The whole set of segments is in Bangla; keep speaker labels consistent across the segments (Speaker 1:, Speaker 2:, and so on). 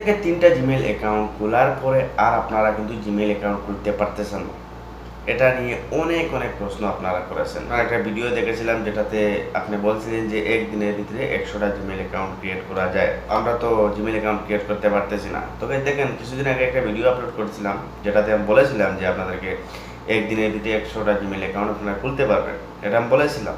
Speaker 1: থেকে তিনটা জিমেল অ্যাকাউন্ট খোলার পরে আর আপনারা কিন্তু জিমেল অ্যাকাউন্ট খুলতে পারতেছেন না। এটা নিয়ে অনেক অনেক প্রশ্ন আপনারা করেছেন। আর একটা ভিডিও দেখেছিলাম যেটাতে আপনি বলছিলেন যে একদিনের ভিতরে একশোটা জিমেল অ্যাকাউন্ট ক্রিয়েট করা যায়। আমরা তো জিমেল অ্যাকাউন্ট ক্রিয়েট করতে পারতেছি না। তবে দেখেন, কিছুদিন আগে একটা ভিডিও আপলোড করেছিলাম, যেটাতে আমি বলেছিলাম যে আপনাদেরকে একদিনের ভিতরে একশোটা জিমেল অ্যাকাউন্ট আপনারা খুলতে পারবেন। এটা আমি বলেছিলাম।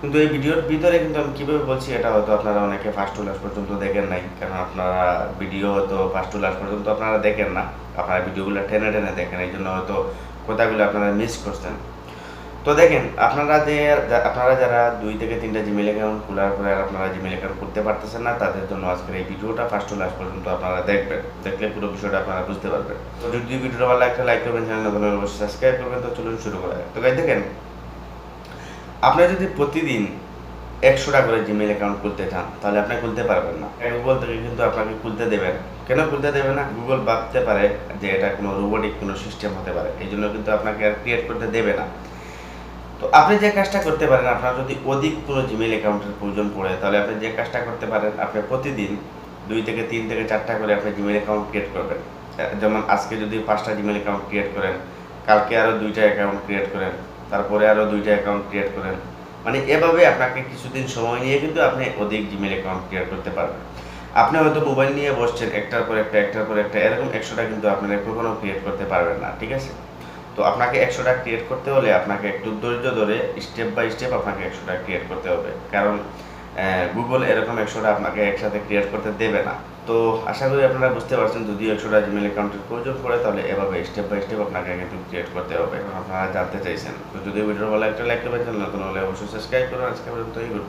Speaker 1: কিন্তু এই ভিডিওর ভিতরে কিন্তু আমি কীভাবে বলছি এটা হয়তো আপনারা অনেকে ফার্স্ট টু লাস্ট পর্যন্ত দেখেন নাই কারণ আপনারা ভিডিও হয়তো ফার্স্ট টু লাস্ট পর্যন্ত আপনারা দেখেন না, আপনারা ভিডিওগুলো টেনে টেনে দেখেন, এই জন্য হয়তো কথাগুলো আপনারা মিস করছেন। তো দেখেন, আপনারা যে, আপনারা যারা দুই থেকে তিনটা জিমেল অ্যাকাউন্ট খোলার পরে আপনারা জিমেল অ্যাকাউন্ট করতে পারতেছেন না, তাদের জন্য আজকের এই ভিডিওটা ফার্স্ট টু লাস্ট পর্যন্ত আপনারা দেখবেন, দেখলে পুরো বিষয়টা আপনারা বুঝতে পারবেন। তো যদি ভিডিওটা ভালো লাগলে লাইক করবেন চ্যানেল অবশ্যই সাবস্ক্রাইব করবেন। তো চলুন শুরু করা। তো দেখেন আপনি যদি প্রতিদিন একশোটা করে জিমেল অ্যাকাউন্ট খুলতে চান, তাহলে আপনি খুলতে পারবেন না। গুগল থেকে কিন্তু আপনাকে খুলতে দেবে না কেন খুলতে দেবে না? গুগল ভাবতে পারে যে এটা কোনো রোবোটিক কোনো সিস্টেম হতে পারে। এই জন্য কিন্তু আপনাকে আর ক্রিয়েট করতে দেবে না। তো আপনি যে কাজটা করতে পারেন, আপনার যদি অধিক কোনো জিমেল অ্যাকাউন্টের প্রয়োজন পড়ে, তাহলে আপনি যে কাজটা করতে পারেন, আপনি প্রতিদিন দুই থেকে তিন থেকে চারটা করে আপনি জিমেল অ্যাকাউন্ট ক্রিয়েট করবেন। যেমন আজকে যদি পাঁচটা জিমেল অ্যাকাউন্ট ক্রিয়েট করেন, কালকে আরও দুইটা অ্যাকাউন্ট ক্রিয়েট করেন। তারপরে আরও দুইটা অ্যাকাউন্ট ক্রিয়েট করেন। মানে এভাবে আপনাকে কিছুদিন সময় নিয়ে কিন্তু আপনি অধিক জিমেল অ্যাকাউন্ট ক্রিয়েট করতে পারবেন। আপনি হয়তো মোবাইল নিয়ে বসছেন, একটার পর একটা, একটার পর একটা, এরকম একশোটা কিন্তু আপনারা কখনো ক্রিয়েট করতে পারবেন না, ঠিক আছে? তো আপনাকে একশোটা ক্রিয়েট করতে হলে আপনাকে একটু ধৈর্য ধরে স্টেপ বাই স্টেপ আপনাকে একশোটা ক্রিয়েট করতে হবে। কারণ গুগল এরকম একশোটা আপনাকে একসাথে ক্রিয়েট করতে দেবে না। তো আশা করি আপনারা বুঝতে পারছেন যদি একশোটা জিমেল অ্যাকাউন্টের প্রয়োজন পড়ে, তাহলে এভাবে স্টেপ বাই স্টেপ আপনাকে কিন্তু ক্রিয়েট করতে হবে। আপনারা জানতে চাইছেন। তো যদি ভিডিও ভালো একটা লাইক করবেন নতুন হলে অবশ্যই সাবস্ক্রাইব করুন। আজকে পর্যন্ত গুড